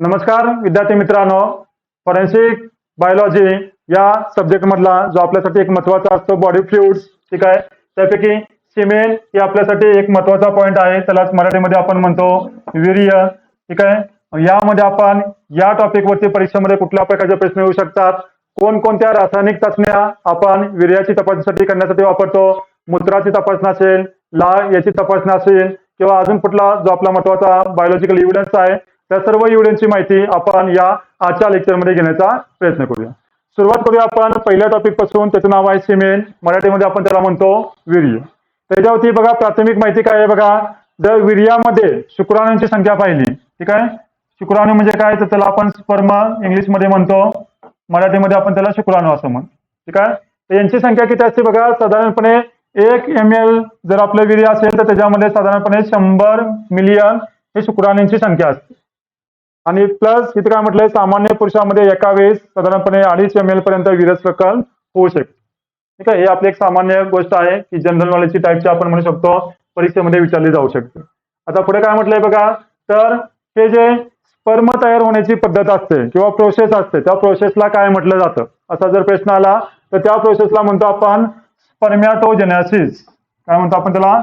नमस्कार विद्यार्थी मित्रांनो. फॉरेन्सिक बायोलॉजी या सब्जेक्ट मधला जो आपल्यासाठी एक महत्त्वाचा असतो बॉडी फ्लुइड्स ठीक आहे? त्यापैकी सिमेन हे आपल्यासाठी एक महत्त्वाचा पॉईंट आहे. त्यालाच मराठीमध्ये आपण म्हणतो वीर्य ठीक आहे? यामध्ये आपण या टॉपिक वरती परीक्षेमध्ये कुठल्या प्रकारचे प्रश्न येऊ शकतात? कोणकोणत्या रासायनिक चाचण्या आपण वीर्याची तपासणीसाठी करण्यासाठी वापरतो? मूत्राची तपासणी असेल ला याची तपासणी असेल किंवा अजून कुठला जो आपला महत्त्वाचा बायोलॉजिकल इव्हिडन्स आहे त्या सर्व एव्हिडन्सची माहिती आपण या आजच्या लेक्चरमध्ये घेण्याचा प्रयत्न करूया. सुरुवात करूया आपण पहिल्या टॉपिकपासून. त्याचं नाव आहे सिमेंट. मराठीमध्ये आपण त्याला म्हणतो वीर्य. त्याच्यावरती बघा प्राथमिक माहिती काय आहे बघा? जर वीर्यामध्ये शुक्राणूंची संख्या पाहिली ठीक आहे? शुक्राणू म्हणजे काय? तर त्याला आपण स्पर्म इंग्लिशमध्ये म्हणतो. मराठीमध्ये आपण त्याला शुक्राणू असं म्हणतो ठीक आहे? तर यांची संख्या किती असते बघा? साधारणपणे एक एम एल जर आपलं वीर्य असेल तर त्याच्यामध्ये साधारणपणे शंभर मिलियन हे शुक्राणूंची संख्या असते. आणि प्लस इथे काय म्हटलंय सामान्य पुरुषामध्ये एका वेळेस साधारणपणे अडीच एम एल पर्यंत विरस प्रकल होऊ शकते. ठीक आहे? हे आपली एक सामान्य गोष्ट आहे की जनरल नॉलेजची टाईपची आपण म्हणू शकतो परीक्षेमध्ये विचारली जाऊ शकते. आता पुढे काय म्हटलंय बघा? तर हे जे स्पर्म तयार होण्याची पद्धत असते किंवा प्रोसेस असते त्या प्रोसेसला काय म्हटलं जातं? असा जर प्रश्न आला तर त्या प्रोसेसला म्हणतो आपण स्पर्मॅटोजेनॅसिस काय म्हणतो आपण त्याला?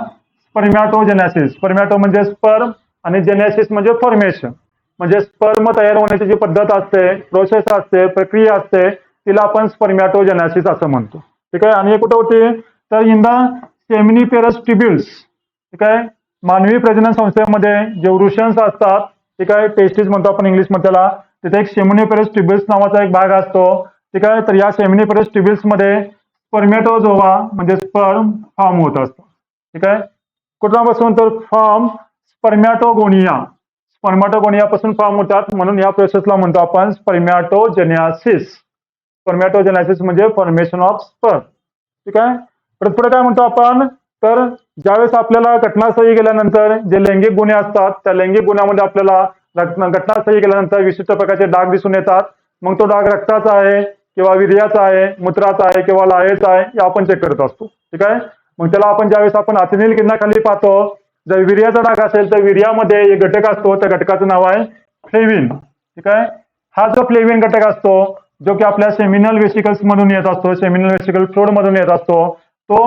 स्पर्मॅटोजेनॅसिस स्पर्मॅटो म्हणजे स्पर्म आणि जेनॅसिस म्हणजे फॉर्मेशन म्हणजे स्पर्म तयार होण्याची जी पद्धत असते प्रोसेस असते प्रक्रिया असते तिला आपण स्पर्मॅटोजेनॅसिस असं म्हणतो. ठीक आहे? आणि कुठं होते? तर इन द सेमिनिपेरस ट्रिब्युल्स ठीक आहे? मानवी प्रजनन संस्थेमध्ये जे वृषंस असतात ठीक आहे? टेस्टीज म्हणतो आपण इंग्लिशमध्ये त्याला. तिथे एक सेमिनिपेरस ट्रिब्युल्स नावाचा एक भाग असतो. ठीक आहे? तर या सेमिनिपेरस ट्रिब्युल्समध्ये स्पर्मॅटोझोवा म्हणजे स्पर्म फॉर्म होत असतो. ठीक आहे? कुठल्यापासून तर फॉर्म स्पर्मॅटोगोनिया स्पर्मॅटोगोनियापासून फॉर्म होतात म्हणून या प्रोसेसला म्हणतो आपण स्पर्मॅटोजेनॅसिस स्पर्मॅटोजेनॅसिस म्हणजे फॉर्मेशन ऑफ स्पर्म ठीक आहे? परत पुढे काय म्हणतो आपण? तर ज्यावेळेस आपल्याला घटनास्थळी गेल्यानंतर जे लैंगिक गुन्हे असतात त्या लैंगिक गुन्ह्यामध्ये आपल्याला घटना- घटनास्थळी गेल्यानंतर विशिष्ट प्रकारचे डाग दिसून येतात. मग तो डाग रक्ताचा आहे किंवा विर्याचा आहे मूत्राचा आहे किंवा लाळेचा आहे हे आपण चेक करत असतो. ठीक आहे? मग त्याला आपण ज्यावेळेस आपण अतिनील किरणाखाली पाहतो जर विर्याचा डाग असेल तर विर्यामध्ये एक घटक असतो त्या घटकाचं नाव आहे फ्लेविन. ठीक आहे? हा जो फ्लेविन घटक असतो जो की आपल्या सेमिनल वेसिकल्स मधून येत असतो सेमिनल वेसिकल फ्लोड मधून येत असतो तो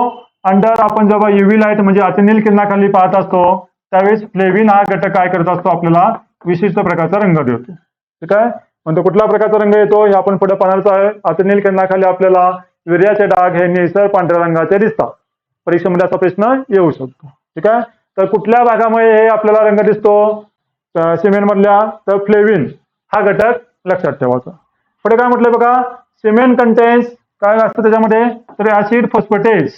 अंडर आपण जेव्हा युव्ही लाइट म्हणजे अतिनील किरणाखाली पाहत असतो त्यावेळेस फ्लेविन हा घटक काय करत असतो आपल्याला विशिष्ट प्रकारचा रंग देतो. ठीक आहे? म्हणजे कुठला प्रकारचा रंग येतो हे आपण पुढे पाहणारच आहे अतिनील किरणाखाली आपल्याला विर्याचे डाग हे निळसर पांढऱ्या रंगाचे दिसतात. परीक्षेमध्ये असा प्रश्न येऊ शकतो. ठीक आहे? तर कुठल्या भागामुळे हे आपल्याला रंग दिसतो? सिमेंट मधल्या तर फ्लेविन. हा घटक लक्षात ठेवायचा. पुढे काय म्हटलं बघा? सिमेंट कंटेन्स काय असतं त्याच्यामध्ये? तर acid phosphatase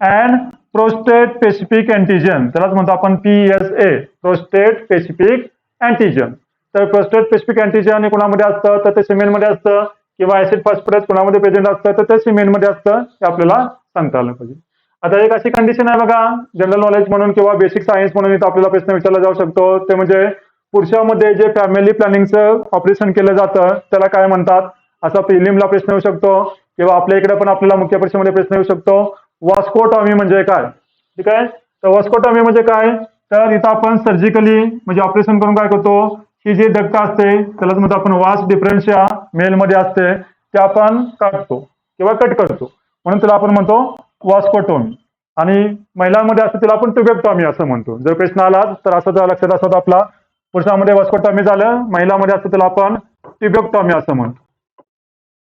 and prostate specific antigen त्यालाच म्हणतो आपण P S A prostate specific antigen तर प्रोस्टेट स्पेसिफिक अँटीजन हे कोणामध्ये असतं? तर ते सिमेंटमध्ये असतं. किंवा ऍसिड फॉस्फेटेज कोणामध्ये प्रेझेंट असतं? तर ते सिमेंटमध्ये असतं. हे आपल्याला सांगता आलं पाहिजे. आता एक अशी कंडिशन आहे बघा जनरल नॉलेज म्हणून किंवा बेसिक सायन्स म्हणून इथं आपल्याला प्रश्न विचारला जाऊ शकतो. ते म्हणजे पुरुषामध्ये जे फॅमिली प्लॅनिंगचं ऑपरेशन केलं जातं त्याला काय म्हणतात? असा प्रिलिमला प्रश्न येऊ शकतो. किंवा आपल्या इकडे पण आपल्याला मुख्य परीक्षेमध्ये प्रश्न येऊ शकतो. वॉस्कोटॉमी म्हणजे काय? ठीक आहे? तर वॉस्कोटॉमी म्हणजे काय? तर इथं आपण सर्जिकली म्हणजे ऑपरेशन करून काय करतो? ही जी डक्ट असते त्यालाच म्हणतो आपण वास डिफरन्शिया मेलमध्ये असते ते आपण काढतो किंवा कट करतो. म्हणून त्याला आपण म्हणतो वास्कोटोमी आणि महिलांमध्ये असं तिला आपण ट्युबेक्टॉमी असं म्हणतो. जर प्रश्न आला तर असं जर लक्षात असत आपला पुरुषांमध्ये वास्कोटॉमी झालं महिलांमध्ये असं तिला आपण ट्युबेक्टॉमी असं म्हणतो.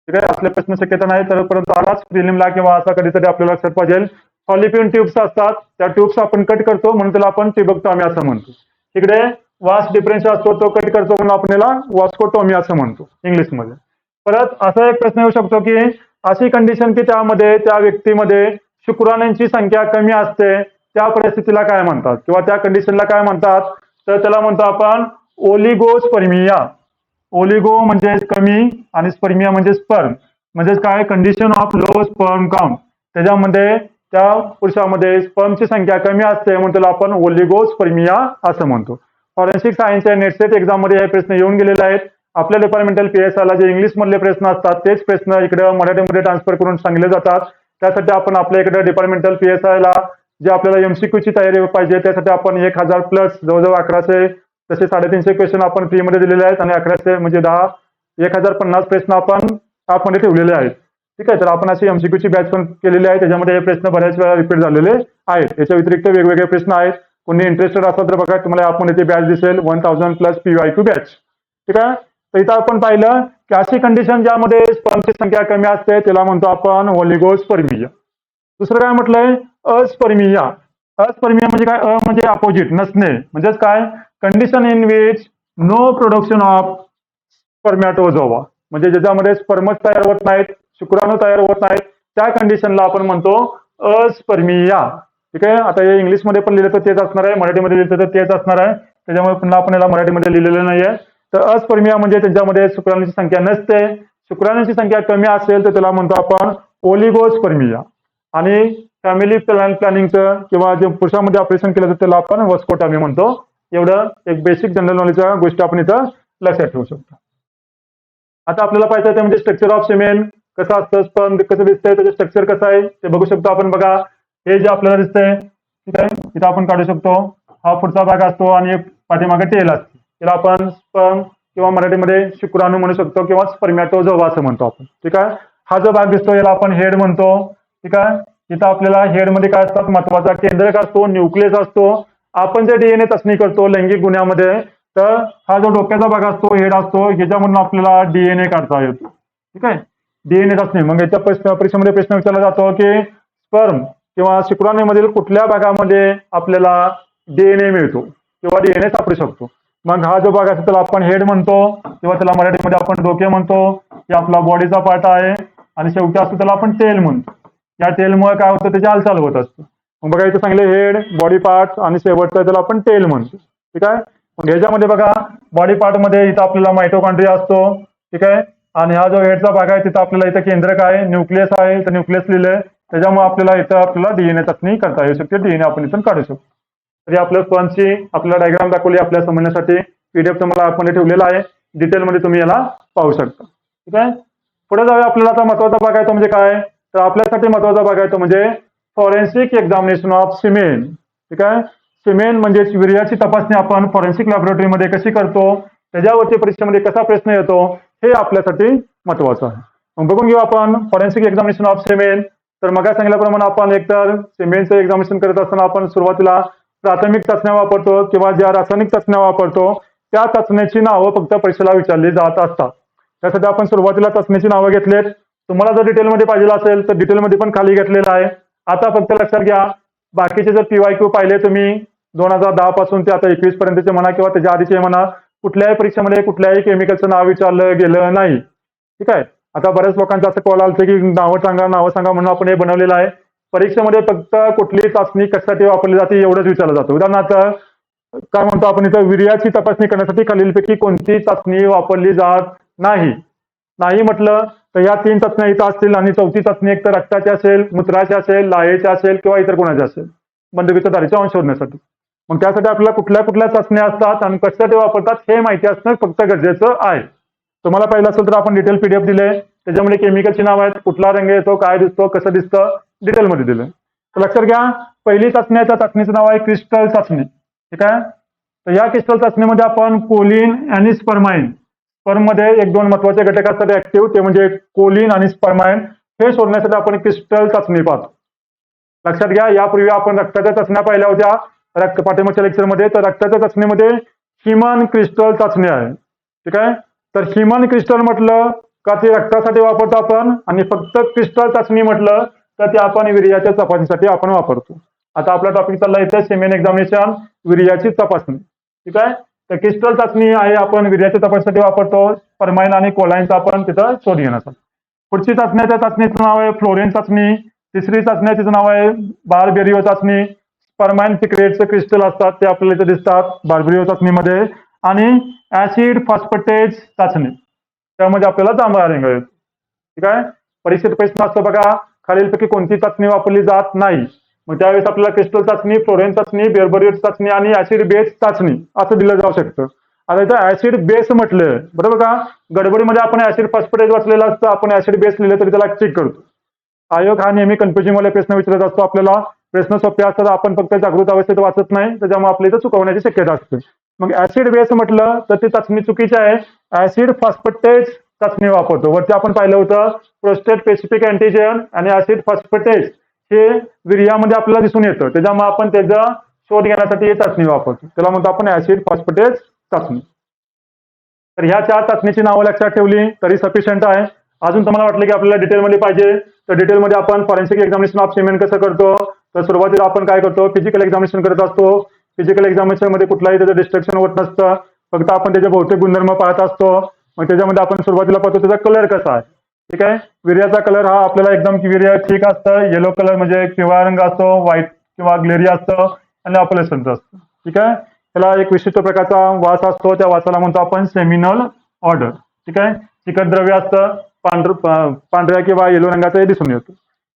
ठीक आहे? असले प्रश्न शक्यता नाही तर परंतु आलाच प्रिलिमला किंवा असा कधीतरी आपल्याला लक्षात पाहिजे. पॉलिपिन ट्यूब्स असतात त्या ट्यूब्स आपण कट करतो म्हणून त्याला आपण ट्युबेक्टॉमी असं म्हणतो. इकडे वास डिफरन्स असतो तो कट करतो म्हणून आपल्याला वास्कोटॉमी असं म्हणतो इंग्लिशमध्ये परत असा एक प्रश्न येऊ शकतो की अशी कंडिशन की त्यामध्ये त्या व्यक्तीमध्ये शुक्राणूंची संख्या कमी असते त्या परिस्थितीला काय म्हणतात? किंवा त्या कंडिशनला काय म्हणतात? तर त्याला म्हणतो आपण ओलिगोस्पर्मिया ओलिगो म्हणजे कमी आणि स्पर्मिया म्हणजे स्पर्म म्हणजेच काय? Condition of low sperm count त्याच्यामध्ये त्या पुरुषामध्ये स्पर्मची संख्या कमी असते म्हणून त्याला आपण ओलिगोस्पर्मिया असं म्हणतो. फॉरेन्सिक सायन्सच्या नेटसेट एक्झाममध्ये हे प्रश्न येऊन गेलेले आहेत. आपल्या डिपार्टमेंटल पी एस आयला जे इंग्लिश मधले प्रश्न असतात तेच प्रश्न इकडे मराठीमध्ये ट्रान्सफर करून सांगितले जातात. त्यासाठी आपण आपल्या इकडे डिपार्टमेंटल पी एस आयला जे आपल्याला एमसीक्यूची तयारी पाहिजे त्यासाठी आपण एक हजार प्लस जवळजवळ अकराशे तसे साडेतीनशे क्वेश्चन आपण फ्रीमध्ये दिलेले आहेत आणि अकराशे म्हणजे दहा एक हजार पन्नास प्रश्न आपण ॲपमध्ये ठेवलेले आहेत. ठीक आहे तर आपण अशी एमसीक्यूची बॅच पण केलेली आहे. त्याच्यामध्ये हे प्रश्न बऱ्याच वेळा रिपीट झालेले आहेत. याच्या व्यतिरिक्त वेगवेगळे प्रश्न आहेत. कोणी इंटरेस्टेड असाल तर बघा तुम्हाला आपण इथे बॅच दिसेल one thousand plus P Y batch ठीक आहे? तर इथं आपण पाहिलं की अशी कंडिशन ज्यामध्ये स्पर्मची संख्या कमी असते त्याला म्हणतो आपण ओलिगोस्पर्मिया दुसरं काय म्हटलंय? अस्पर्मिया. अस्पर्मिया म्हणजे काय? अ म्हणजे अपोजिट नसणे. म्हणजेच काय? Condition in which no production of spermatozoa म्हणजे ज्याच्यामध्ये स्पर्मच तयार होत नाहीत शुक्राणू तयार होत नाहीत त्या कंडिशनला आपण म्हणतो अस्पर्मिया. ठीक आहे? आता हे इंग्लिशमध्ये पण लिहिलं तर तेच असणार आहे मराठीमध्ये लिहिलं तर तेच असणार आहे. त्याच्यामुळे पुन्हा आपण याला मराठीमध्ये लिहिलेलं नाहीये. तर अस्पर्मिया म्हणजे त्यांच्यामध्ये शुक्राणूची संख्या नसते. शुक्राणूची संख्या कमी असेल तर त्याला म्हणतो आपण ओलिगोस्पर्मिया आणि फॅमिली प्लॅन प्लॅनिंगचं किंवा जे पुरुषामध्ये ऑपरेशन केलं तर त्याला आपण वस्कोटामी म्हणतो. एवढं एक बेसिक जनरल नॉलेजच्या गोष्टी आपण इथं लक्षात ठेवू शकतो. आता आपल्याला पाहिजे ते म्हणजे स्ट्रक्चर ऑफ सिमेंट कसं असतं स्पंद कसं दिसतंय त्याचं स्ट्रक्चर कसं आहे ते बघू शकतो आपण बघा. हे जे आपल्याला दिसतंय ठीक आहे इथं आपण काढू शकतो. हा पुढचा भाग असतो आणि पाठीमागे टेल असतो. त्याला आपण स्पर्म किंवा मराठीमध्ये शुक्राणू म्हणू शकतो किंवा स्पर्मॅटोझोवा असं म्हणतो आपण. ठीक आहे? हा जो भाग दिसतो याला आपण हेड म्हणतो. ठीक आहे? इथं आपल्याला हेडमध्ये काय असतात? महत्त्वाचा केंद्रक असतो न्यूक्लियस असतो. आपण जे डीएनए चाचणी करतो लैंगिक गुन्ह्यामध्ये तर हा जो डोक्याचा भाग असतो हेड असतो ह्याच्यामधून आपल्याला डीएनए काढता येतो. ठीक आहे? डीएनए चाचणी. मग याच्या प्रश्न परीक्षेमध्ये प्रश्न विचारला जातो की स्पर्म किंवा शुक्राणूमधील कुठल्या भागामध्ये आपल्याला डीएनए मिळतो किंवा डीएनए सापडू शकतो? मग हा जो भाग असतो त्याला आपण हेड म्हणतो. किंवा त्याला मराठीमध्ये आपण डोके म्हणतो. हे आपला बॉडीचा पार्ट आहे. आणि शेवटी असतो त्याला आपण टेल म्हणतो या टेलमुळे काय होतं? त्याची हालचाल होत असते. मग बघा इथं सांगले हेड बॉडी पार्ट आणि शेवटचं त्याला आपण टेल म्हणतो ठीक आहे? मग ह्याच्यामध्ये बघा बॉडी पार्टमध्ये इथं आपल्याला मायटोकॉन्ड्रिया असतो. ठीक आहे? आणि हा जो हेडचा भाग आहे तिथं आपल्याला इथं केंद्रक आहे. न्यूक्लियस आहे. तर न्यूक्लियस लिहिलंय. त्याच्यामुळे आपल्याला इथं आपल्याला डीएनए चाचणी करता येऊ शकते. डीएनए आपण इथून काढू शकतो. तरी आपल्या स्पॉनची आपल्याला डायग्राम दाखवली आपल्या समजण्यासाठी पीडीएफ तुम्हाला ॲपमध्ये ठेवलेला आहे. डिटेलमध्ये तुम्ही याला पाहू शकता. ठीक आहे? पुढे जाऊया आपल्याला आता महत्त्वाचा भाग आहे तो म्हणजे काय? तर आपल्यासाठी महत्त्वाचा भाग आहे तो म्हणजे फॉरेन्सिक एक्झामिनेशन ऑफ सिमेन ठीक आहे? सिमेन म्हणजे विर्याची तपासणी आपण फॉरेन्सिक लॅबोरेटरीमध्ये कशी करतो? त्याच्यावरती परीक्षेमध्ये कसा प्रश्न येतो? हे आपल्यासाठी महत्वाचं आहे. मग बघून घेऊ आपण फॉरेन्सिक एक्झामिनेशन ऑफ सिमेन तर मग सांगितल्याप्रमाणे आपण एकतर सिमेंटचं एक्झामिनेशन करत असताना आपण सुरुवातीला प्राथमिक चाचण्या वापरतो किंवा ज्या रासायनिक चाचण्या वापरतो त्या चाचण्याची नावं फक्त परीक्षेला विचारली जात असतात. त्यासाठी आपण सुरुवातीला चाचणीची नावं घेतलेत. तुम्हाला जर डिटेलमध्ये पाहिजे असेल तर डिटेलमध्ये पण खाली घेतलेलं आहे. आता फक्त लक्षात घ्या बाकीचे जर पीवाय क्यू पाहिले तुम्ही दोन हजार दहा पासून ते आता एकवीस पर्यंतचे म्हणा किंवा त्याच्या आधीचे म्हणा कुठल्याही परीक्षेमध्ये कुठल्याही केमिकलचं नाव विचारलं गेलं नाही. ठीक आहे? आता बऱ्याच लोकांचं असं कॉल आलं की नावं सांगा नावं सांगा म्हणून आपण हे बनवलेलं आहे. परीक्षेमध्ये फक्त कुठली चाचणी कशासाठी वापरली जाते एवढंच विचारलं जातं. उदाहरणार्थ काय म्हणतो आपण इथं विर्याची तपासणी करण्यासाठी खालीलपैकी कोणती चाचणी वापरली जात नाही. नाही म्हटलं तर या तीन चाचण्या इथं असतील आणि चौथी चाचणी एक तर रक्ताची असेल मूत्राची असेल लाळेची असेल किंवा इतर कोणाची असेल. बंदुकीच्या दारीचा अंश शोधण्यासाठी. मग त्यासाठी आपल्याला कुठल्या कुठल्या चाचण्या असतात आणि कशासाठी वापरतात हे माहिती असणं फक्त गरजेचं आहे. तुम्हाला पाहिलं असेल तर आपण डिटेल पीडीएफ दिले त्याच्यामध्ये केमिकलची नाव आहेत. कुठला रंग येतो काय दिसतो कसं दिसतं डिटेलमध्ये दिलं तर लक्षात घ्या पहिली चाचणी आहे त्या चाचणीचं नाव आहे क्रिस्टल चाचणी. ठीक आहे? तर या क्रिस्टल चाचणीमध्ये आपण कोलिन आणि स्पर्माइन. स्पर्ममध्ये एक दोन महत्त्वाचे घटक असतात ऍक्टिव्ह ते म्हणजे कोलिन आणि स्पर्माइन. हे शोधण्यासाठी आपण क्रिस्टल चाचणी पाहतो. लक्षात घ्या यापूर्वी आपण रक्ताच्या चाचण्या पाहिल्या होत्या. रक्त पाठिंबाच्या लेक्चरमध्ये तर रक्ताच्या चाचणीमध्ये हिमन क्रिस्टल चाचणी आहे. ठीक आहे? तर हिमन क्रिस्टल म्हटलं का ते रक्तासाठी वापरतो आपण? आणि फक्त क्रिस्टल चाचणी म्हटलं तर ते आपण विर्याच्या तपासणीसाठी आपण वापरतो. आता आपला टॉपिक चालला इथे सेमेन एक्झामिनेशन विर्याची तपासणी. ठीक आहे? तर क्रिस्टल चाचणी आहे आपण विर्याच्या तपासणीसाठी वापरतो. परमाइन आणि कोलाईनचा आपण तिथं शोध घेण्याचा पुढची चाचणी त्या चाचणीचं नाव आहे फ्लोरेन चाचणी. तिसरी चाचणी तिचं नाव आहे बारबेरिओ चाचणी. परमाइन सिक्रेटचे क्रिस्टल असतात ते आपल्याला इथे दिसतात बारबेरिओ चाचणीमध्ये. आणि ऍसिड फॉस्फटेज चाचणी. त्यामध्ये आपल्याला जांभळा रंग येतो ठीक आहे? परीक्षेत प्रश्न असतो बघा. खालीलपैकी कोणती चाचणी वापरली जात नाही. मग त्यावेळेस आपल्याला क्रिस्टल चाचणी फ्लोरेन चाचणी बेरबरेट चाचणी आणि ऍसिड बेस चाचणी असं दिलं जाऊ शकतं. आता इथं ऍसिड बेस म्हटलं बरोबर का? गडबडीमध्ये आपण ऍसिड फॉस्फटेज वाचलेलं असतं आपण ऍसिड बेस लिहिलं तरी त्याला चेक करतो. आयोग हा नेहमी कन्फ्युजिंग वाले प्रश्न विचारत असतो आपल्याला. प्रश्न सोपे असतात आपण फक्त जागृत अवस्थेत वाचत नाही त्याच्यामुळे आपल्या इथं चुकवण्याची शक्यता असते. मग ऍसिड बेस म्हटलं तर ती चाचणी चुकीची आहे. ऍसिड फॉस्फेटेज चाचणी वापरतो. वरती आपण पाहिलं होतं प्रोस्टेट स्पेसिफिक अँटीजन आणि ऍसिड फॉस्फेटेज हे विर्यामध्ये आपल्याला दिसून येतं. त्याच्यामुळे आपण त्याचा शोध घेण्यासाठी हे चाचणी वापरतो. त्याला म्हणतो आपण ऍसिड फॉस्फेटेज चाचणी. तर ह्या चार चाचणीची नावं लक्षात ठेवली तरी सफिशियंट आहे. अजून तुम्हाला वाटलं की आपल्याला डिटेलमध्ये पाहिजे. तर डिटेलमध्ये आपण फॉरेन्सिक एक्झामिनेशन ऑफ सिमेंट कसं करतो? तर सुरुवातीला आपण काय करतो? फिजिकल एक्झामिनेशन करत असतो. फिजिकल एक्झामिनेशनमध्ये कुठलाही त्याचं डिस्ट्रक्शन होत नसतं. फक्त आपण त्याचे भौतिक गुणधर्म पाहत असतो. मग त्याच्यामध्ये आपण सुरुवातीला पाहतो त्याचा कलर कसा आहे. ठीक आहे? विर्याचा कलर हा आपल्याला एकदम विर्य ठीक असतं येलो कलर म्हणजे पिवळा रंग असतो व्हाईट किंवा ग्लेरी असतं आणि ऑपलेसनचं असतं. ठीक आहे? त्याला एक विशिष्ट प्रकारचा वास असतो त्या वासाला म्हणतो आपण सेमिनल ऑर्डर ठीक आहे? चिकट द्रव्य असतं पांढर पांढऱ्या किंवा येलो रंगाचं हे दिसून येतं.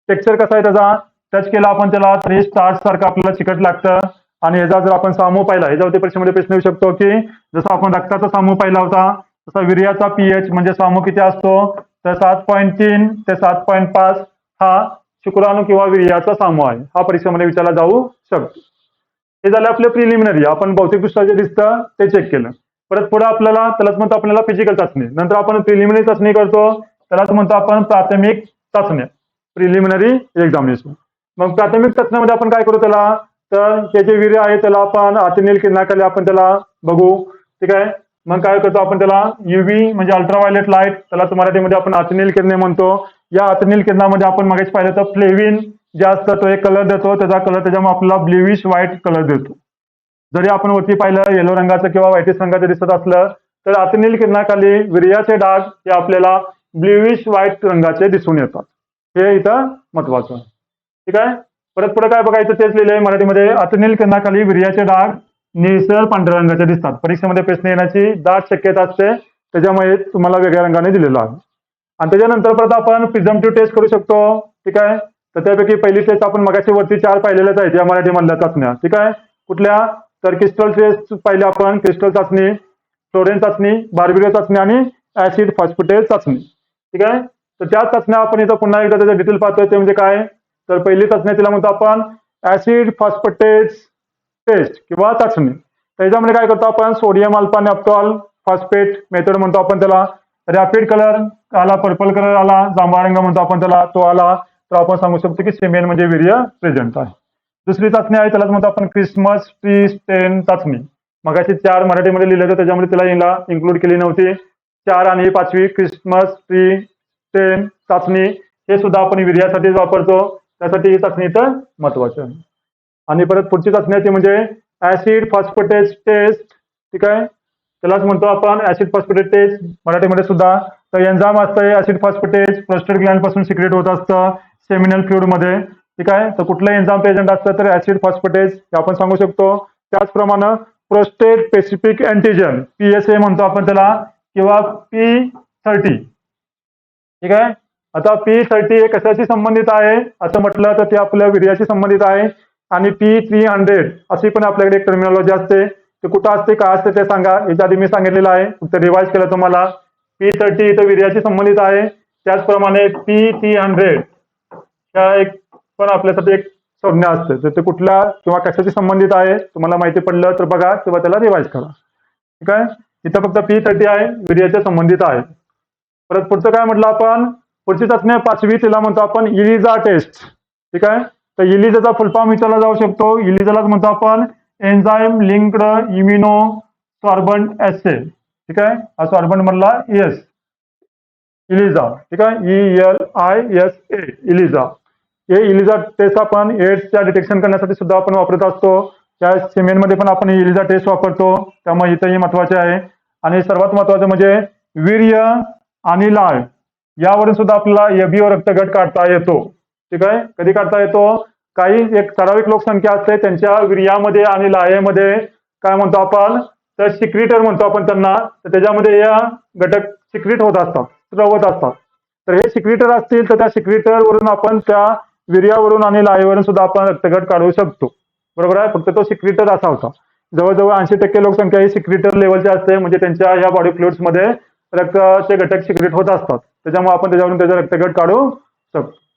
टेक्स्चर कसा आहे त्याचा? टच केला आपण त्याला तरी स्टार्ट सारखं आपल्याला चिकट लागतं. आणि ह्याचा जर आपण सामू पाहिला ह्याच्यावरती परीक्षेमध्ये प्रश्न येऊ शकतो की जसं आपण रक्ताचा सामू पाहिला होता तसा विर्याचा पीएच म्हणजे सामू किती असतो? तर सात पॉईंट तीन ते सात पॉईंट पाच हा शुक्राणू किंवा विर्याचा सामू आहे. हा परीक्षेमध्ये विचारला जाऊ शकतो. हे झालं आपलं प्रिलिमिनरी आपण भौतिकदृष्ट्या जे दिसतं ते चेक केलं. परत पुढे आपल्याला त्यालाच म्हणतो आपल्याला फिजिकल चाचणी. नंतर आपण प्रिलिमिनरी चाचणी करतो त्यालाच म्हणतो आपण प्राथमिक चाचण्या. प्रिलिमिनरी एक्झामिनेशन मग प्राथमिक चाचण्यामध्ये आपण काय करू त्याला? तर हे जे वीर्य आहे त्याला आपण अतिनील किरणाखाली आपण त्याला बघू. ठीक आहे? मग काय करतो आपण त्याला युव्ही म्हणजे अल्ट्राव्हायलेट लाइट त्याला मराठीमध्ये आपण अतनील किरणे म्हणतो. या अतनिल किरणामध्ये आपण मागेच पाहिलं तर फ्लेविन जे असतं तो एक कलर देतो त्याचा कलर त्याच्यामुळे आपल्याला ब्ल्युइश व्हाईट कलर देतो. जरी आपण वरती पाहिलं येलो रंगाचं किंवा व्हाईटिश रंगाचं दिसत असलं तर अतनिल किरणाखाली विर्याचे डाग हे आपल्याला ब्ल्युइश व्हाईट रंगाचे दिसून येतात. हे इथं महत्वाचं आहे. ठीक आहे? परत पुढे काय बघायचं तेच लिहिलंय मराठीमध्ये. अतनील किरणाखाली विर्याचे डाग निळसर पांढऱ्या रंगाच्या दिसतात. परीक्षेमध्ये प्रश्न येण्याची दाट शक्यता असते. त्याच्यामुळे तुम्हाला वेगळ्या रंगाने दिलेला आहे. आणि त्याच्यानंतर परत आपण प्रिझमटिव्ह टेस्ट करू शकतो. ठीक आहे? तर त्यापैकी पहिली टेस्ट आपण मगाशी वरती चार पाहिलेल्याच आहेत. या मराठीमधल्या चाचण्या. ठीक आहे? कुठल्या? तर क्रिस्टल टेस्ट पाहिले आपण. क्रिस्टल चाचणी फ्लोरेन चाचणी बार्बिरो चाचणी आणि ऍसिड फॉस्फेटेज चाचणी. ठीक आहे? तर त्या चाचण्या आपण इथं पुन्हा एकदा त्याचं डिटेल पाहतोय. ते म्हणजे काय? तर पहिली चाचणी तिला म्हणतो आपण ऍसिड फॉस्फेटेज टेस्ट किंवा चाचणी. त्याच्यामध्ये काय करतो आपण? Sodium alpha naphthol phosphate method म्हणतो आपण त्याला. रॅपिड कलर आला पर्पल कलर आला जांभळा रंग म्हणतो आपण त्याला. तो आला तर आपण सांगू शकतो की सिमेन म्हणजे वीर्य प्रेझेंट आहे. दुसरी चाचणी आहे त्यालाच म्हणतो आपण क्रिसमस ट्री स्टेन चाचणी. मगाशी चार मराठीमध्ये लिहिलं होतं त्याच्यामध्ये तिला हिला इन्क्लूड केली नव्हती. चार आणि पाचवी क्रिसमस ट्री स्टेन चाचणी हे सुद्धा आपण वीर्यासाठीच वापरतो. त्यासाठी ही चाचणी इथं महत्वाची आहे. आणि परत पुढची चाचणी ती म्हणजे ऍसिड फॉस्फेटेज टेस्ट. ठीक आहे? त्यालाच म्हणतो आपण ऍसिड फॉस्फोटेज टेस्ट. मराठीमध्ये सुद्धा तर एन्झाम असतं ऍसिड फॉस्फोटेज प्रोस्टेट ग्लँडपासून सिक्रेट होत असतं सेमिनल फ्लुइडमध्ये. ठीक आहे? तर कुठलं एन्झाम प्रेझेंट असतं तर ऍसिड फॉस्फेटेज हे आपण सांगू शकतो. त्याचप्रमाणे प्रोस्टेट स्पेसिफिक अँटीजन पीएसए म्हणतो आपण त्याला किंवा पी थर्टी ठीक आहे? आता पी थर्टी हे कशाशी संबंधित आहे? असं म्हटलं तर ते आपल्या वीर्याशी संबंधित आहे. आणि पी थ्री हंड्रेड अशी पण आपल्याकडे एक टर्मिनॉलॉजी असते. ते कुठं असते काय असते ते सांगा. याच्या आधी मी सांगितलेलं आहे. फक्त रिवाइज केलं तुम्हाला. पी थर्टी इथं वीर्याशी संबंधित आहे. त्याचप्रमाणे पी थ्री हंड्रेड ह्या एक पण आपल्यासाठी एक संज्ञा असते. तर ते कुठल्या किंवा कशाशी संबंधित आहे तुम्हाला माहिती पडलं तर बघा किंवा त्याला रिवाइज करा. ठीक आहे? इथं फक्त पी थर्टी आहे वीर्याच्या संबंधित आहे. परत पुढचं काय म्हटलं आपण? पुढची चाचणी पाचवी तिला म्हणतो आपण इलिझा टेस्ट. ठीक आहे? तर इलिझाचा फुलफॉर्म विचारला जाऊ शकतो. इलिजालाच म्हणतो आपण एन्झाईम लिंक्ड इम्युनो सॉर्बंट एसे ठीक आहे? हा सॉर्बंट म्हणला एस इलिझा ठीक आहे? E L I S A ELISA हे इलिझा टेस्ट आपण एड्सच्या डिटेक्शन करण्यासाठी सुद्धा आपण वापरत असतो. त्या सिमेंटमध्ये पण आपण इलिझा टेस्ट वापरतो. त्यामुळे इथंही महत्त्वाचे आहे. आणि सर्वात महत्वाचं म्हणजे वीर्य आणि लाळ. यावरून सुद्धा आपल्याला एबीओ रक्तगट काढता येतो. ठीक आहे? कधी काढता येतो? काही एक ठराविक लोकसंख्या असते त्यांच्या वीर्यामध्ये आणि लाहेमध्ये काय म्हणतो आपण? तर सिक्रिटर म्हणतो आपण त्यांना. तर त्याच्यामध्ये या घटक सिक्रिट होत असतात स्त्रवत असतात. तर हे सिक्रिटर असतील तर त्या सिक्रिटर वरून आपण त्या वीर्यावरून आणि लाहेवरून सुद्धा आपण रक्तगट काढू शकतो. बरोबर आहे? फक्त तो सिक्रिटर असा होता. जवळजवळ ऐंशी टक्के लोकसंख्या ही सिक्रिटर लेवलची असते म्हणजे त्यांच्या या बॉडी फ्लुइड्समध्ये रक्ताचे घटक सिक्रेट होत असतात. त्याच्यामुळे आपण त्याच्यावरून त्याचा रक्तगट काढू शकतो.